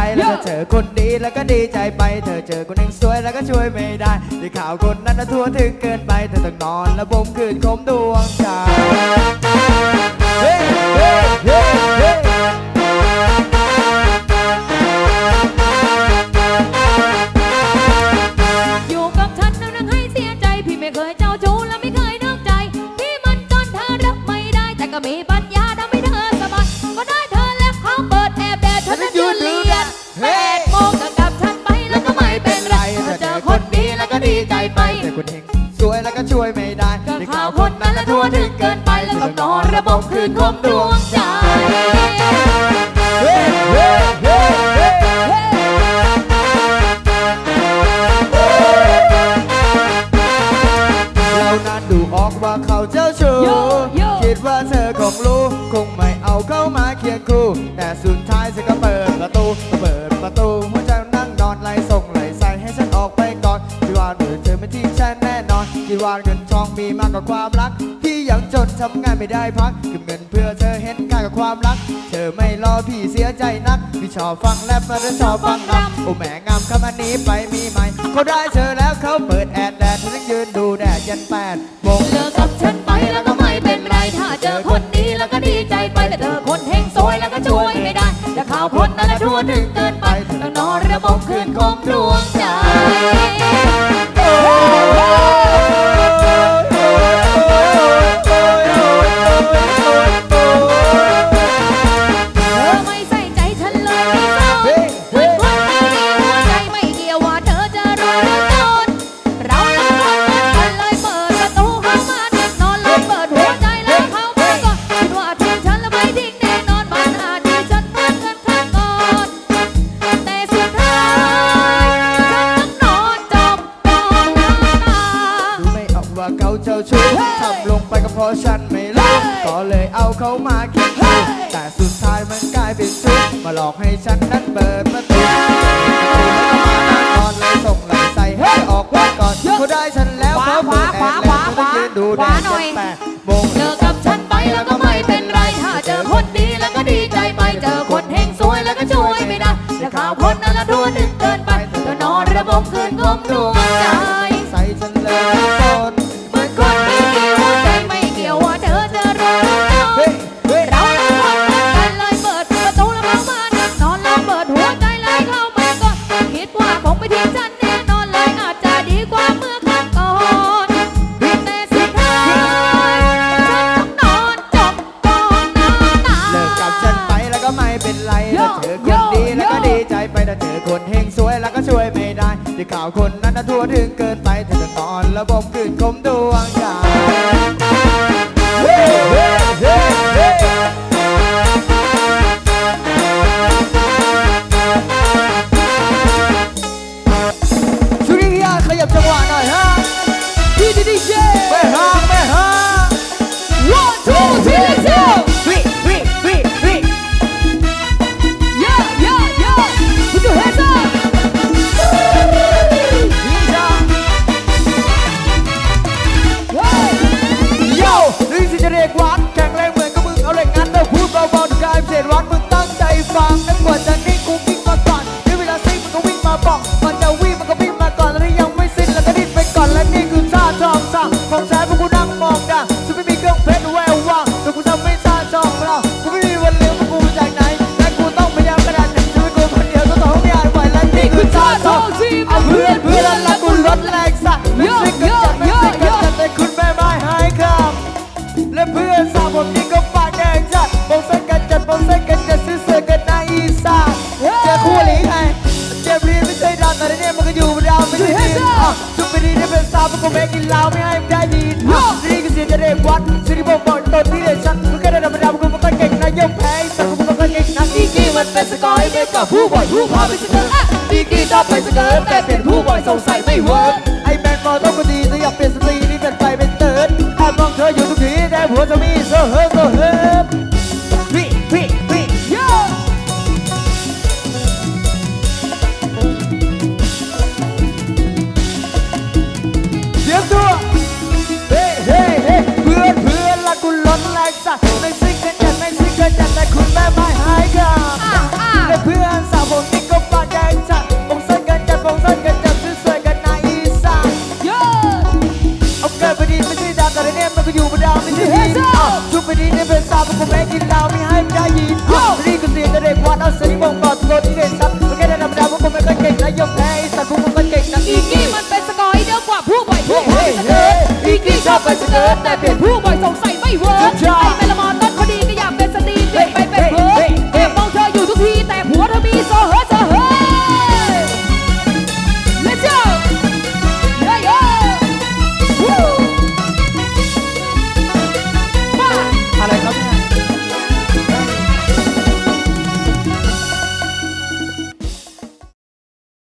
อคนดีแล้วก็ดีใจไป เธอเจอคนหนึ่งสวยแล้วก็ช่วยไม่ได้ที่ข่าวคนนั้นนะทั่วถึงเกินไป เธอต้องนอนและบ่มคืนคมดวงใจเฮ้เฮ้เฮ้เฮ้อยู่กับฉันแล้วนังให้เสียใจพี่ไม่เคยเจ้าชู้และไม่เคยนอกใจพี่มันจนเธอรับไม่ได้แต่ก็มี ก็ดีใจไปเจอคนเฮงสวยแล้วก็ช่วยไม่ได้ก็ที่ข่าวคนนั้นละทั่วถึงเกินไปแล้วต้องนอนระบบคืนคมดวงใจเฮ้เฮ้เฮ้เฮ้เรานั้นดูออกว่าเขาเจ้าชู้โยโย่คิดว่าเธอคงรู้ คงไม่เอาเข้ามาเคียงคู่ แต่สุดท้ายเธอก็เปิดประตู ว่าเงินทองมีมากกว่าความรัก พี่ยังจนทำงานไม่ได้พักเก็บเงินเพื่อเธอเห็นค่ากับความรัก เธอไม่รอพี่เสียใจนัก พี่ชอบฟังแรปมาแล้วชอบฟังรำโอ้แม่งามคำอันนี้ไปมีไหมเขาได้เธอแล้วเขาเปิดแอดแดดเธอต้องยืนดูแดดยันแปดโมงเลิกกับฉันไปแล้วก็ไม่เป็นไรถ้าเจอคนดีแล้วก็ดีใจไปแต่เจอคนเฮงซวยแล้วก็ช่วยไม่ได้แต่ข่าวคนนั้นละทั่วถึงเกินไปต้องนอนระบบคืนคมดวง ไม่ออกว่าเขาเจ้าชู้ทำลงไปก็เพราะฉันไม่รู้ก็เลยเอาเขามาคิดดูแต่สุดท้ายมันกลายเป็นชุดมาหลอกให้ฉันนั้นเปิดประตูแล้วก็มานั่งนอนเลยส่งไหลใส่ให้ออกว่าก่อนเขาได้ฉันแล้วขวาเขาเปิดแอร์ขวาแล้วขวาก็ยืนดูขแดวาดหน่อยแปดโมงเลิกกับฉันไปแล้วก็ไม่เป็นไราวคนนั้นน่ะทั่วถึงเกินไปเธอจะนอนระบบคืนคมดวง อนและกูลดแรงสักไม่ซิกกันจัดไม่ซิกกันจัดแต่คุณแม่ไม้หายคำและเพื่อนสาวผมนี่ก็ปากแดงจัดโปงเซ็กกันจัดโปงเซ็กกันจัดซื้อเสื้อกันนายอีสานเจอคู่หลีไงเจ็บรีไม่ใช่ดาวแต่ในเนี่ยมันก็อยู่บนดาวไม่ได้ยินอะจุดไปดีได้เป็นสาวมันก็แม่กินเหล้าไม่ให้มันได้ดีอะนี่ก็เสียจะได้วัดสิ่งที่ผมบอกตนที่ได้ชัดมันก็ได้ธรรมดามันก็มันก็เก่งนะยกแพ้สักมันก็เก่งนะดีกี้มันเป็นสกอยไม่กับผู้บ่อยผู้พาไปสเกิร์ต ดีกี้ชอบไปสเกิร์ตแต่เปลี่ยนผู้บ่อยสงสัยไม่เวิร์กไอ้แมนบอต้องก็ดีแต่อยากเปลี่ยนสตรีนี่เป็นไปเป็นเติร์ดแอบมองเธออยู่ทุกทีแต่หัวจะมี cinta mi hai menyayi Yo! Ri kusri dari kuat ase